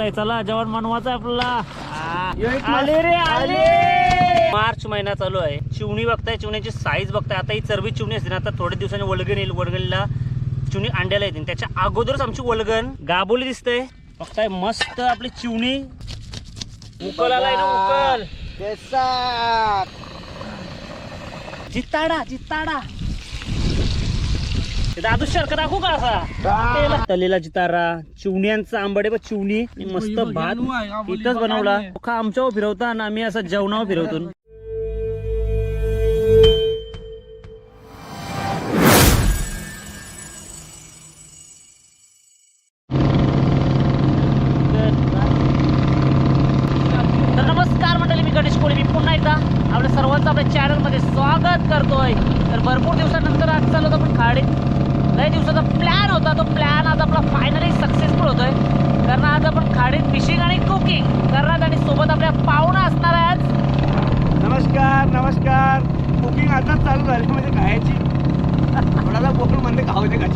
आहे. चला जेवण आहे आपल्याला. आले रे आले. मार्च महिना चालू आहे. चिवणी बघताय चिवण्याची साईज बघताय. आता ही चरबी चिवणी असते ना आता थोड्या दिवसांनी वलगण येईल. वलगणीला चिवणी अंड्याला येतील. त्याच्या अगोदरच आमची वलगण गाबोली दिसते बघताय मस्त आपली चिवणी. उकल आलाय ना उकल. जिताडा जिताडा. दादू शर्क दाखवू का असा. तलेला जितारा चिवण्यांचा आंबडे बघ चिवणी. मस्त भात. इथंच बनवला. आमच्यावर फिरवता आणि आम्ही असं जेवणावर फिरवतो.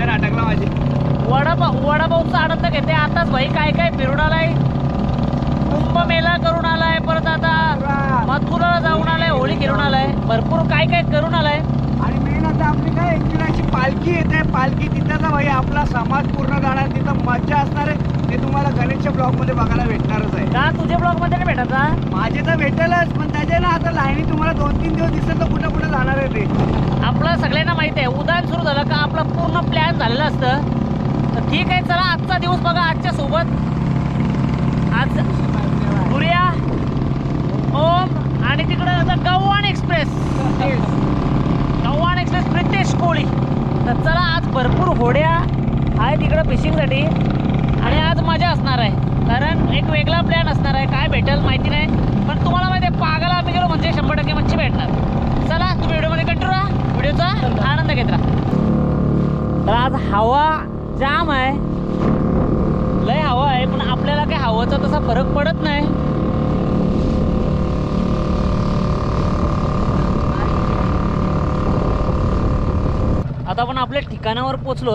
गच्च्याने अटकला माझी. वडापाव वडापावचा आनंद घेते. आताच भाई काय काय फिरून आलाय? कुंभमेला करून आलाय परत आता. मथुराला जाऊन आलाय होळी खेळून आलाय. भरपूर काय काय करून आलाय. आणि मेन आता आपली काय एकविराची पालखी येते. पालखी तिथं भाई आपला समाज पूर्ण जाणार. तिथं मज्जा असणार आहे. ते तुम्हाला गणेशच्या ब्लॉगमध्ये बघायला भेटणारच आहे. का? तुझ्या ब्लॉगमध्ये नाही भेटत माझे तर भेटेलच पण त्याच्या ना आता लाईनी तुम्हाला दोन तीन दिवस दिसत तर कुठं कुठं जाणार आहे ते. आपलं सगळ्यांना माहिती आहे उदाहरण सुरू झालं का आपला पूर्ण प्लॅन झालेला असतं. तर ठीक आहे चला आजचा दिवस बघा आजच्या सोबत. आज गुरिया ओम आणि तिकडं आता गव्हाण एक्सप्रेस. गव्हाण एक्सप्रेस प्रितेश कोळी. तर चला आज भरपूर होड्या. आहे तिकडं फिशिंगसाठी आणि आज मजा असणार आहे. कारण एक वेगळा प्लॅन असणार आहे. काय भेटेल माहिती नाही. पण तुम्हाला माहिती आहे पागाला आम्ही गेलो म्हणजे शंभर टक्के मच्छी भेटणार. चला तुम्ही व्हिडिओमध्ये कंटिन्यू राहा. व्हिडिओचा आनंद घेत राहा. तर आज हवा जाम आहे. लय हवा आहे पण आपल्याला काय हवाचा तसा फरक पडत नाही. आता आपण आपल्या ठिकाणावर पोचलो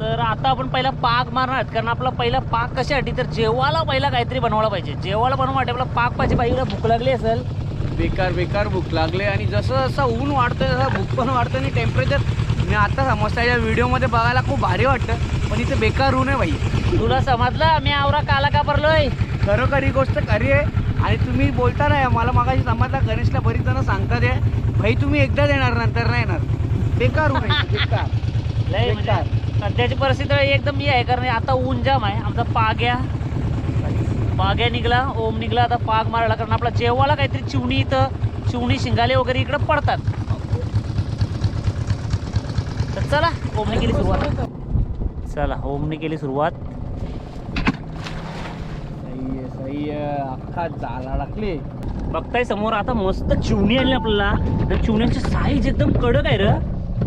तर आता आपण पहिला पाक मारणार आहेत. कारण आपला पहिला पाक कशासाठी तर जेवायला पहिला काहीतरी बनवायला पाहिजे. जेवायला बनवासाठी आपला पाक पाहिजे. बाईला भूक लागली असेल. बेकार बेकार भूक लागले आणि जसं जसं ऊन वाढतंय तसं भूक पण वाढतं आणि टेम्परेचर मी आता समजता या व्हिडिओमध्ये बघायला खूप भारी वाटतं. पण इथे बेकार ऊन आहे बाई. तुला समजलं? मी आवरा काला का भरलोय खरोखर ही गोष्ट खरी आहे. आणि तुम्ही बोलता ना मला मागाशी समजला गणेशला बरीच जण सांगतात आहे भाई तुम्ही एकदा येणार नंतर नाही येणार. बेकार ऊन आहे. बेकार. म्हणजे सध्याची परिस्थिती एकदम ही आहे कारण आता ऊन जाम आहे. आमचा पाग्या पाग्या निघला ओम निघला आता पाग मारला कारण आपला जेवायला काहीतरी चिवणी इथं चिवणी शिंगाले वगैरे इकडं पडतात. तर चला ओमने केली सुरुवात. चला ओमने केली सुरुवात. अख्खा जाला लागले. बघताय समोर आता मस्त चिवणी आली आपल्याला. तर चिवण्यांची साईज एकदम कडक आहे र.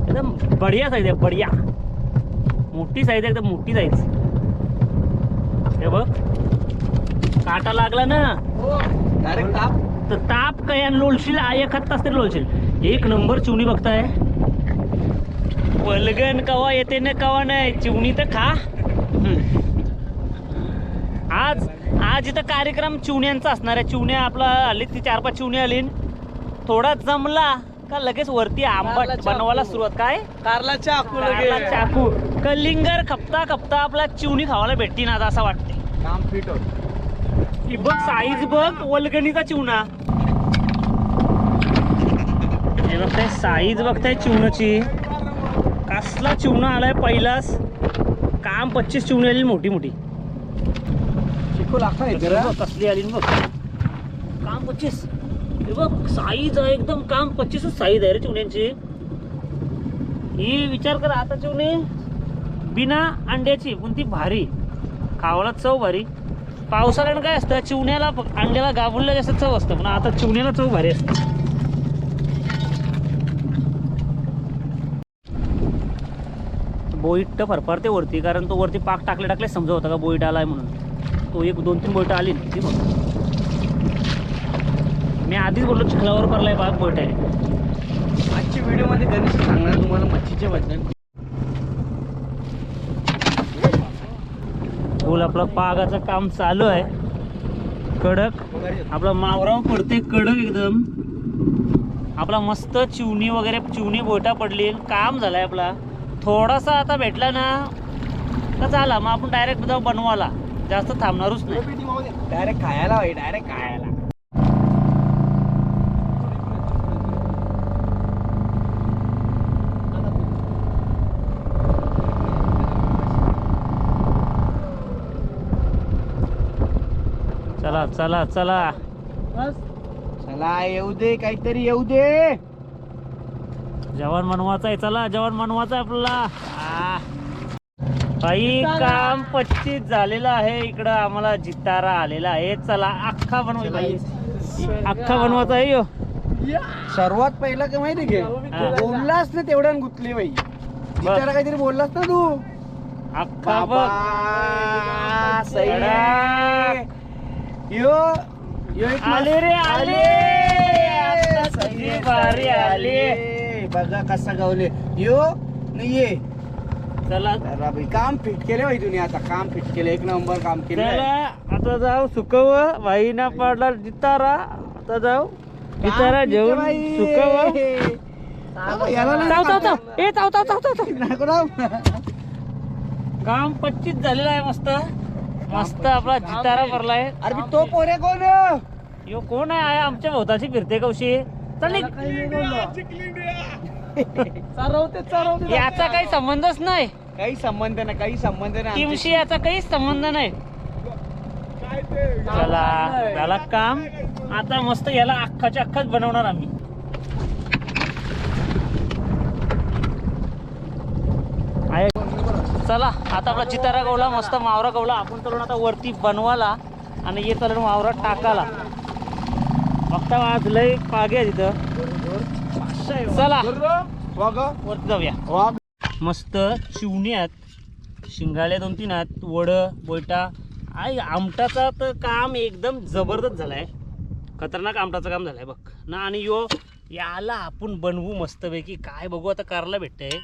एकदम बढिया साईज आहे बढिया. मोठी साईज एकदम मोठी साईज. हे बघ. काटा लागला ना. डायरेक्ट ताप तर ताप काय लोलशील आय खात तास तरी लोलशील एक नंबर चिवणी बघताय. वलगन कवा येते ना कवा नाही चिवणी तर खा. आज आज इथं कार्यक्रम चिवण्यांचा असणार आहे. चिवण्या आपला आली ती चार पाच चिवणी आली थोडा जमला का लगेच वरती आंबट. बनवायला सुरुवात? काय? कारला चाकू कारला चाकू. कलिंगर खपता खपता आपला चिवणी खावायला भेटती ना आता असं वाटते काम फिट होत. बघ साईज बघ वलगणीचा चिवणा. हे बघताय साईज बघताय चिवणाची कसला चिवणा आलाय पहिलाच. काम पच्चीस चिवणी आली मोठी मोठी. चिकू हे बघ, कसली आली बघ. काम पच्चीस. हे बघ साईज आहे एकदम. काम पच्चीसच साईज आहे रे चिवण्यांची. ही विचार कर आता चिवणी. बिना अंड्याची पण ती भारी. खावाला चव भारी. पावसाळ्यानं काय असतं चिवण्याला फक्त अंड्याला गाभुलला जास्त चव असतं पण आता चिवण्याला चव भारी असते. बोईट फरफरते वरती कारण तो वरती पाक टाकले टाकले समजा होता का बोईट आलाय म्हणून. तो एक दोन तीन बोईट आली ती बघ. मी आधीच बोललो चिखलावर पडलाय बाग बोईट आहे. आजच्या व्हिडिओमध्ये गणेश सांगणार तुम्हाला मच्छीचे बद्दल फुल आपलं पागाचं काम चालू आहे. कडक. आपला मावराव पडते कडक एकदम. आपला मस्त चिवणी वगैरे चिवणी बोटा पडली. काम झालाय आपला. थोडासा आता भेटला ना तर झाला. मग आपण डायरेक्ट बनवाला जास्त थांबणारच नाही. डायरेक्ट खायला डायरेक्ट खायला. चला चला चला. चला येऊ दे काहीतरी येऊ दे. जेवण बनवायचं आहे चला जेवण बनवायचं आहे आपल्याला आ. काही काम पच्चीस झालेलं आहे इकडं आम्हाला जितारा आलेला आहे. चला अख्खा बनवायचा आहे. अख्खा बनवायचा आहे यो. सर्वात पहिला काय माहिती घे हा. बोललास ना तेवढ्यान गुतली बाई. तिच्याला काहीतरी बोललास ना तू? अख्खा बघ बाबा, कडा. यो यो एक आले रे, आले. आता सगळी भारी आली. बघा कसा गावले. यो नाही ये चला बाई, काम फिट केले बाई तुम्ही आता काम फिट केले एक नंबर काम केले चला आता जाऊ सुकव. बाईना पाडला जितारा. आता जाऊ. जितारा जेवून सुकव. याला नाही चाव चाव चाव ए चाव चाव चाव चाव चाव. नको राव. काम पच्चीस झालेलं आहे मस्त. मस्त आपला जितारा भरलाय. अरे मी तो पोरे कोण यो कोण आहे? आया आमच्या भोवताची फिरते चल निघ. याचा काही संबंधच नाही. काही संबंध नाही काही संबंध नाही टीमशी याचा काहीच संबंध नाही. चला झाला काम. आता मस्त याला अख्खाच्या अख्खाच बनवणार आम्ही आहे. चला आता आपला चितारा गवला मस्त मावरा गवला. आपण तर आता वरती बनवाला आणि ये चलून मावरा टाकाला फक्त आज लय पागे आहे तिथं चला वरती जाऊया. मस्त शिवण्यात आहेत. शिंगाळे दोन तीन आहेत वड बोलटा. आई आमटाचा तर काम एकदम जबरदस्त झालाय. खतरनाक आमटाचं काम झालंय बघ. ना आणि यो याला आपण बनवू मस्तपैकी. काय बघू आता करायला भेटतंय.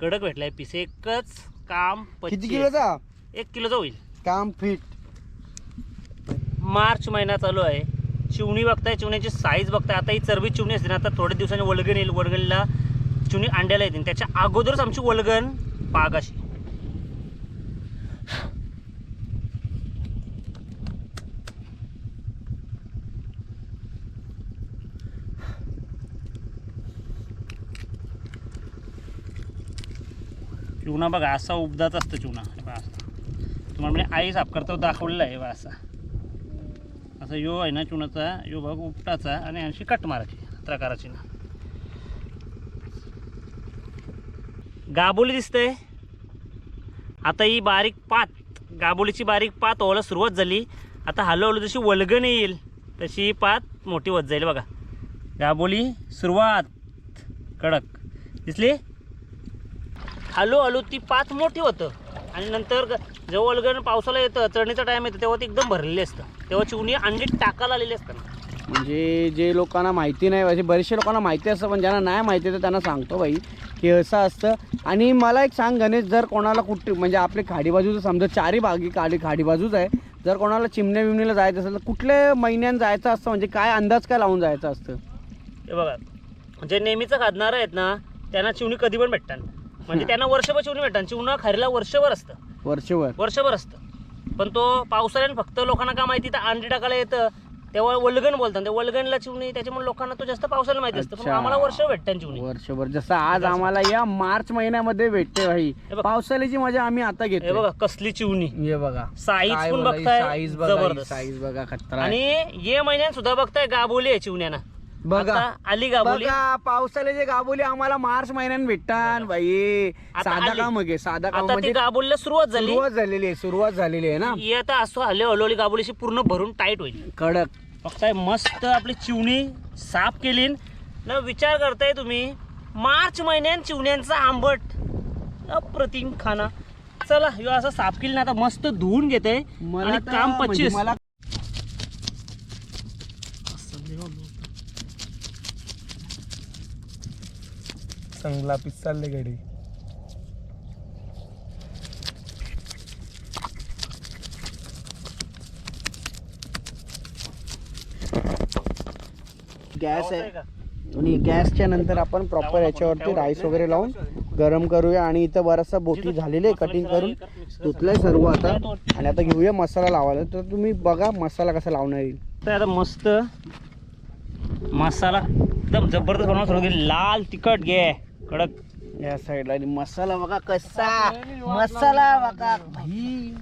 कडक भेटलाय पीस. एकच काम किती 25. किलोचा? एक किलोचा होईल. काम फिट. मार्च महिना चालू आहे. चिवणी बघताय चिवण्याची साईज बघताय. आता ही चरबी चिवणी असते ना आता थोड्या दिवसांनी वलगण येईल. वलगणीला चिवणी अंड्याला येतील. त्याच्या अगोदरच आमची वलगण पागाशी. चुना बघा असा उबदाच असतं चुना. असा. तुम्हाला म्हणजे आई साफ करतो दाखवलेला आहे बा असा. असा यो आहे ना चुनाचा यो भाग उपटाचा आणि अशी कट मारायची प्रकाराची ना. गाबोली दिसतंय. आता ही बारीक पात गाबोलीची बारीक पात व्हायला सुरुवात झाली. आता हळूहळू जशी वलगण येईल तशी ही पात मोठी होत जाईल बघा. गाबोली सुरुवात. कडक. दिसली? हळूहळू ती पात मोठी होतं. आणि नंतर जेव्हा वलगण पावसाला येतं चढणीचा टाईम येतो तेव्हा ती एकदम भरलेली असतं. तेव्हा चिवणी अंडी टाकायला आलेली असतं म्हणजे जे लोकांना माहिती नाही म्हणजे बरेचशे लोकांना माहिती असतं पण ज्यांना नाही माहिती तर त्यांना सांगतो बाई की असं असतं. आणि मला एक सांग गणेश जर कोणाला कुठे म्हणजे आपले खाडी बाजूचं समजा चारही भागी खाडी खाडी बाजूच आहे जर कोणाला चिमण्या बिमणीला जायचं असेल तर कुठल्या महिन्यात जायचं असतं? म्हणजे काय अंदाज काय लावून जायचं असतं? हे बघा जे नेहमीचं खादणार आहेत ना त्यांना चिवणी कधी पण भेटतात. म्हणजे त्यांना वर्षभर चिवणी भेटतात. चिवणं खायला वर्षभर असतं. वर्षभर. वर्षभर असतं. पण तो पावसाळ्याने फक्त लोकांना का माहिती तर अंडी टाकायला येतं. तेव्हा वलगण बोलतात. ते वलगणला चिवणी त्याच्यामुळे लोकांना तो जास्त पावसाळ्याला माहिती असतं. पण. आम्हाला वर्ष भेटतात चिवणी वर्षभर. जसं आज आम्हाला या मार्च महिन्यामध्ये भेटते भाई. पावसाळ्याची मजा आम्ही आता हे घेतो बघा कसली चिवणी. हे बघा. साईज पण बघताय साईज बघा साईज बघा खतरा आणि. ये महिन्यात सुद्धा बघताय गाबोली आहे चिवण्याना. बघा. आता आली गाबोली? बघा पावसाळ्याचे गाबोली आम्हाला मार्च महिन्यात भेटतात बाई. आता साधा आली. काम आहे साधा काम आता ती म्हणजे गाबोलीला सुरुवात झाली. सुरुवात झालेली आहे सुरुवात झालेली आहे ना? ही आता असं हल्ले हळूहळू गाबोलीशी पूर्ण भरून टाईट होईल. कडक. बघताय मस्त आपली चिवणी साफ केली. न विचार करताय तुम्ही मार्च महिन्यात चिवण्यांचा आंबट. अप्रतिम खाना. चला ह्यो असं साफ केली ना आता मस्त धुवून घेते. मला आणि तर काम म्हणजे पच्चीस मला संगलापीत चालले गाडी. गॅस आहे. आणि गॅसच्या नंतर आपण प्रॉपर याच्यावरती राईस वगैरे लावून गरम करूया आणि इथं बराचसा बोटी झालेले कटिंग करून. धुतलंय सर्व आता. आणि आता घेऊया मसाला लावायला. तर तुम्ही बघा मसाला कसा लावणार येईल तर आता मस्त मसाला एकदम जबरदस्त बनवून लाल तिखट घे. कडक. या साईडला आणि मसाला बघा कसा. मसाला बघा. भाई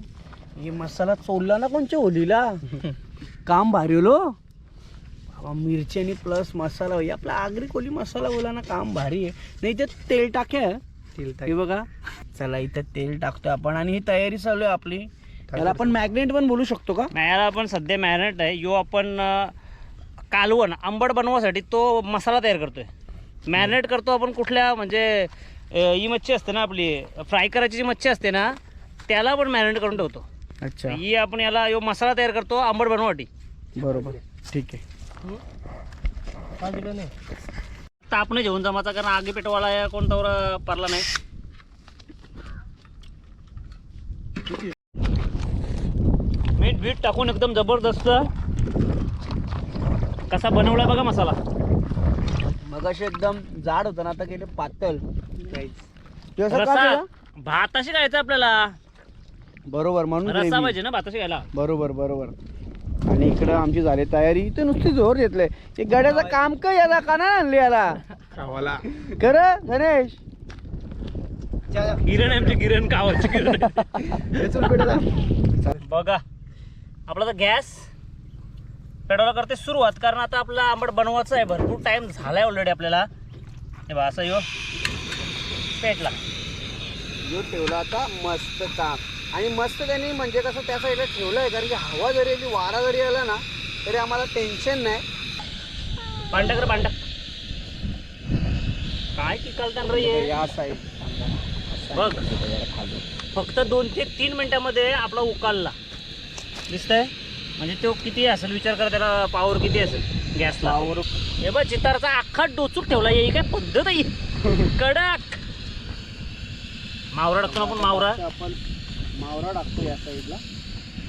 हे मसाला चोलला ना कोणच्या होलीला काम भारी होलो बाबा मिरची आणि प्लस मसाला. भाई आपला आगरी कोली मसाला बोला ना काम भारी आहे. नाही ते तेल टाक्या. तेल हे बघा. चला इथं तेल टाकतो आपण आणि ही तयारी चालू आहे आपली. त्याला आपण मॅग्नेट पण बोलू शकतो का? याला आपण सध्या मॅरिनेट आहे. यो आपण कालवण आंबट बनवासाठी तो मसाला तयार करतोय. मॅरिनेट करतो आपण कुठल्या म्हणजे ही मच्छी असते ना आपली फ्राय करायची जी मच्छी असते ना त्याला आपण मॅरिनेट करून ठेवतो. अच्छा. ही आपण याला यो मसाला तयार करतो आंबट बनवासाठी. बरोबर. ठीक आहे. ताप नाही जेवून जमाचा कारण आगी पेटवाला या कोणतावर परला नाही. मीठ बीठ टाकून एकदम जबरदस्त कसा बनवला बघा मसाला. मग असे एकदम जाड होतं ना आता गेले पातळ. ते असं का रस्सा केलं? भाताशी खायचं आपल्याला. बरोबर म्हणून रस्सा gravy. पाहिजे ना भाताशी खायला. बरोबर बरोबर. आणि इकडं आमची झाली तयारी. इथे नुसती जोर घेतलंय. ते गड्याचं काम काय याला का ना आणले याला. कर गणेश? किरण आहे आमची किरण कावाची किरण बघा. आपला तर गॅस पेटवला करते सुरुवात कारण आता आपला आंबट बनवायचं आहे भरपूर टाइम झालाय ऑलरेडी आपल्याला. हे बा असं यो. पेटला. जो ठेवला आता मस्त काम. आणि मस्त त्यांनी म्हणजे कसं त्या साईडला ठेवलंय कारण की हवा जरी आली वारा जरी आला ना तरी आम्हाला टेन्शन नाही. पांडा कर पांडा काय टिकलतान रे हे? या साईड बघ फक्त दोन ते तीन मिनिटामध्ये आपला उकालला. दिसतंय? म्हणजे तो किती असेल? विचार करा त्याला पॉवर किती असेल गॅसला? पावर हे बघ चितारचा अख्खा डोचूक ठेवला येई काय पद्धत आहे. कडक. मावरा टाकतो ना आपण मावरा. आपण मावरा टाकतो या साईडला.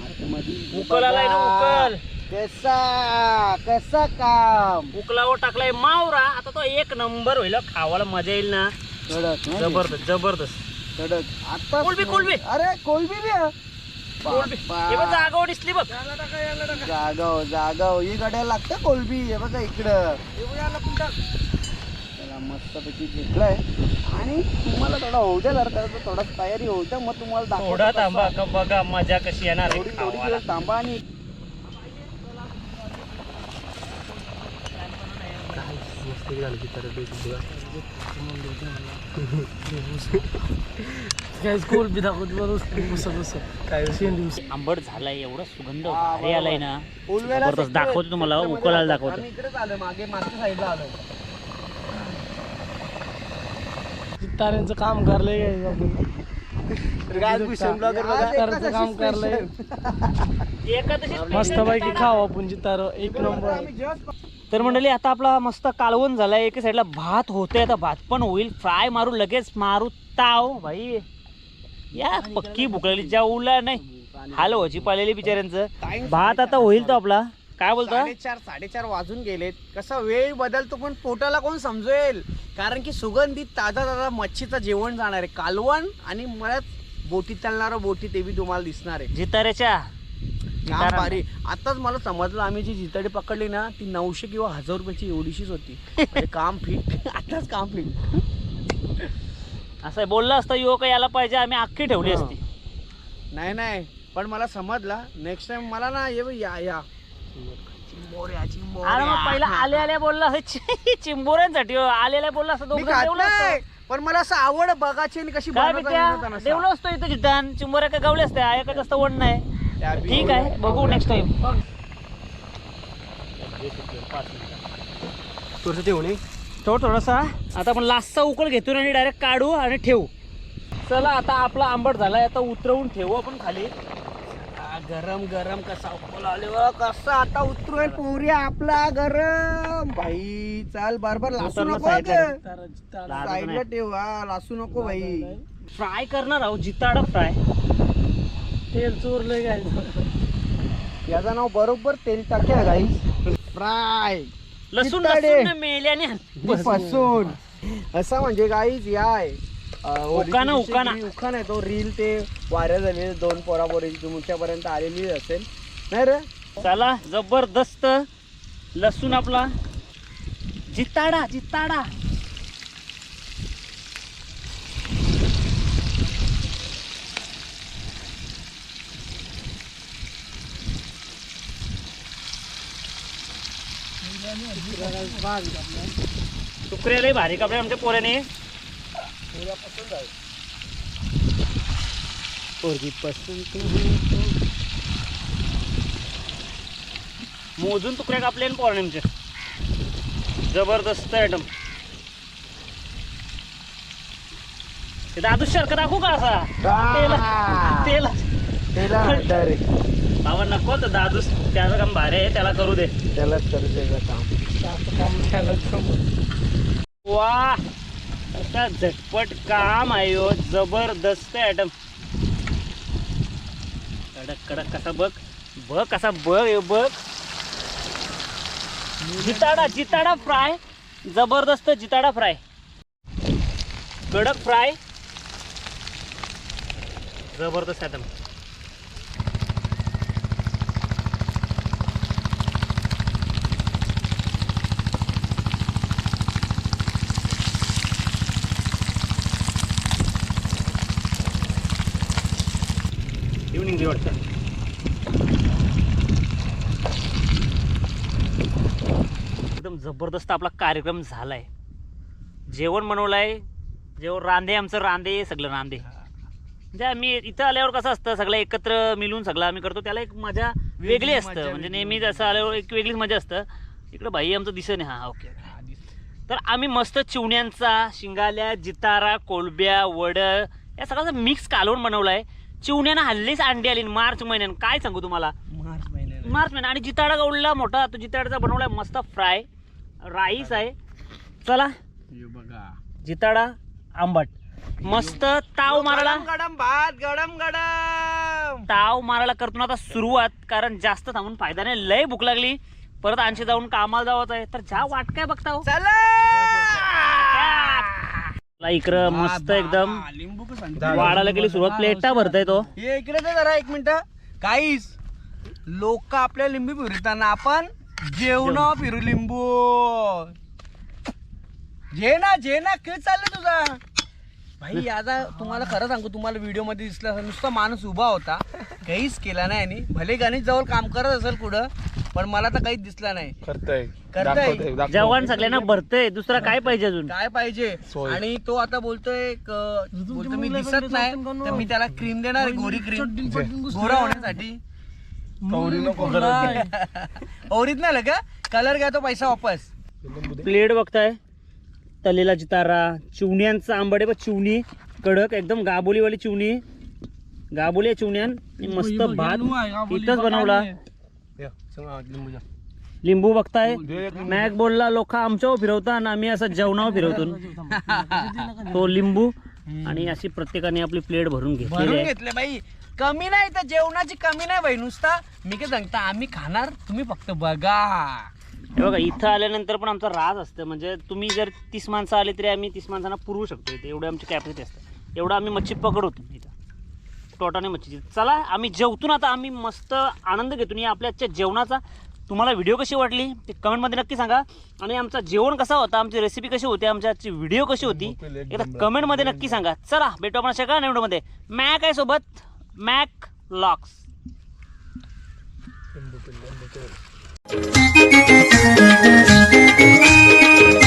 आतमध्ये उकल आलाय ना उकल. कसा कसा काम? उकलावर टाकलाय मावरा. आता तो एक नंबर होईल. खावायला मजा येईल ना. कडक? जबरदस्त जबरदस्त. कडक. आता कोलबी, कोलबी. अरे कोलबी बी. कोलबी. बाप्पा. हे बघ जागावर दिसली बघ जागाव जागाव ही गड्या लागतं कोलबी हे बघा इकडं त्याला मस्तपैकी घेतलंय आणि तुम्हाला थोडा होऊ द्या जर थोडा तयारी होऊ द्या मग तुम्हाला दाखवतो थोडा कसं. थांबा का बघा मजा कशी येणार आहे थोडी थोडी खावाला. दिवस थांबा आणि आंबट झालाय एवढा सुगंध हा, भारी. आलाय ना. जबरदस्त दाखवतो तुम्हाला उकळायला. दाखवतो. आम्ही इकडेच आलो मागे मागच्या साईडला आलो ताऱ्यांचं काम करलंय राजभूषण बघा. काम करलंय. मस्त पैकी खाऊ आपण जितार एक नंबर. तर मंडळी आता आपला मस्त कालवण झालाय. एका साईडला भात होतोय. आता भात पण होईल. फ्राय मारू लगेच मारू. ताव भाई. या पक्की भुकलेली. ज्या उला नाही. हाल व्हायची पालेली बिचाऱ्यांचं. भात आता होईल तो आपला. काय बोलतो? साडेचार साडेचार वाजून गेलेत. कसा वेळ बदलतो पण पोटाला कोण समजेल? कारण की सुगंधित ताजा ताजा मच्छीचं जेवण जाणार आहे. कालवण आणि मळ्यात बोटीत चालणारं बोटी ते बी तुम्हाला दिसणार आहे. जिताऱ्याच्या? काम जितारा. भारी आताच मला समजलं आम्ही जी जिताडी पकडली ना ती नऊशे किंवा हजार रुपयाची एवढीशीच होती. म्हणजे काम फिट आताच काम फिट असं बोलला असता युवक याला पाहिजे आम्ही अख्खी ठेवली. असती. नाही नाही. पण मला समजला. नेक्स्ट टाइम मला ना ये या या. चिंबोऱ्या अरे चिंबोऱ्या मग पहिला आले आले बोलला असं चिंबोऱ्यांसाठी हो. आले आले बोलला असं मी दोघं खात ठेवलं असतं. नाही पण मला असं आवड बघायची आणि कशी काय बिट्या. देवलो असतो इथं जितान चिंबोऱ्या काय गवले असते आया काय जास्त वड नाही बी ठीक आहे बघू नेक्स्ट टाइम थोडं थोडासा आता आपण लास्टचा उकळ घेतो आणि डायरेक्ट काढू आणि ठेवू. चला आता आपला आंबट झालाय आता उतरवून ठेवू आपण खाली. गरम गरम कसा उकळ आले व कसा आता उतरूय पोऱ्या आपला गरम. भाई चाल बारबार लासू नको. साईडला ठेव लासू नको भाई. फ्राय करणार आहोत जिताडा फ्राय. तेल चोरलंय काय याचं नाव बरोबर तेल टाक्या गाई फ्राय. लसूण मेल्याने फसून. असं म्हणजे काहीच या री- उखाणा आहे तो. रील ते वाऱ्या झालेले दोन पोरापोरीची तुमच्यापर्यंत आलेली असेल. नाही रे? चला जबरदस्त लसूण आपला. जिताडा जिताडा. लय भारी कपडे आमच्या पोऱ्याने पसंत मोजून तुकड्या कापले ना पौर्णिमचे जबरदस्त आयटम ते दादू शर्क दाखवू का असा? तेला तेला त्याला direct. बाबा नको तर दादू त्याचं काम भारी आहे त्याला करू दे. त्यालाच करू त्याचं काम. वा! असा झटपट काम आहे हो जबरदस्त ॲटम कडक कडक कसा बघ. बघ कसा बघ हे बघ. जिताडा जिताडा फ्राय जबरदस्त जिताडा फ्राय कडक फ्राय जबरदस्त ॲटम इव्हनिंग दे वाटतं एकदम जबरदस्त आपला कार्यक्रम झालाय. जेवण बनवलंय. जेवण रांदे आमचं रांदे सगळं रांदे म्हणजे आम्ही इथं आल्यावर कसं असतं सगळं एकत्र मिळून सगळं आम्ही करतो त्याला एक मजा वेगळी असतं. म्हणजे. नेहमी जसं आल्यावर एक वेगळीच मजा असतं. इकडं भाई आमचं दिसत नाही. हा ओके तर आम्ही मस्त चिवण्यांचा शिंगाल्या जितारा कोलब्या वड या सगळ्याचा मिक्स कालवण बनवलाय. चिवण्यानं हल्लीच अंडी आली मार्च महिन्यात काय सांगू तुम्हाला? मार्च महिन्यात मार्च महिना. आणि जिताडा गवळला मोठा तो जिताडाचा बनवलाय मस्त फ्राय. राईस आहे. चला. हे बघा. जिताडा आंबट. मस्त ताव मारायला. गडम गडम भात गडम गडम. ताव मारायला करतो ना आता सुरुवात कारण जास्त थांबून फायदा नाही. लय भूक लागली. परत आणखी जाऊन कामाला जावंच आहे. तर ज्या वाट काय बघता हो चला! ला इकडं मस्त एकदम लिंबू वाढायला गेली सुरुवात प्लेटा भरताय तो. हे इकडे तर जरा एक मिनिट. काहीच लोक आपल्या लिंबू फिरताना आपण जेवण फिरू लिंबू. जे ना जे ना खेळ चाललं तुझा. भाई आता तुम्हाला खरं सांगू तुम्हाला व्हिडिओमध्ये दिसलं असेल, नुसता माणूस उभा होता. काहीच केला नाही आणि भले गणेश जवळ काम करत असेल पुढं पण मला तर काहीच दिसला नाही. करतय. करतोय. जेवण सगळ्यांना भरतय दुसरा काय पाहिजे अजून? काय पाहिजे. आणि तो आता बोलतोय क- बोलतो मी दिसत नाही तर मी त्याला क्रीम देणार आहे, गोरी क्रीम गोरा होण्यासाठी. कवडी नको ओरिजिनल का? कलर घ्या तो पैसा वापस. प्लेट बघताय. तलेला जितारा चिवण्यांचा आंबट आहे चिवणी कडक एकदम गाबोलीवाली चिवणी. गाबोली आहे चिवण्यान. मस्त भात. इथंच बनवला. लिंबू बघताय. मॅक बोलला लोक आमच्यावर फिरवता आणि आम्ही असं जेवणावर फिरवतो तो लिंबू आणि अशी प्रत्येकाने आपली प्लेट भरून आहे. घेतले बाई. कमी नाही तर जेवणाची कमी नाही बाई. नुसता मी काय सांगता आम्ही खाणार तुम्ही फक्त बघा. हे बघा इथं आल्यानंतर पण आमचा राज असतं. म्हणजे तुम्ही जर तीस माणसं आले तरी आम्ही तीस माणसांना पुरवू शकतो इथे. एवढी आमची कॅपॅसिटी असते. एवढं आम्ही मच्छी पकडतो इथं. टोटाने मच्छीची चला आम्ही जेवतून आता आम्ही मस्त आनंद घेतो. या आपल्या आजच्या जेवणाचा तुम्हाला व्हिडिओ कशी वाटली? ते कमेंटमध्ये नक्की सांगा. आणि आमचा जेवण कसा होता? आमची रेसिपी कशी होती? आमच्या आजची व्हिडिओ कशी होती? एकदा कमेंटमध्ये नक्की सांगा. चला भेटू आपण अशा का व्हिडिओमध्ये मॅक आहे सोबत. Mac locks フフフフフ。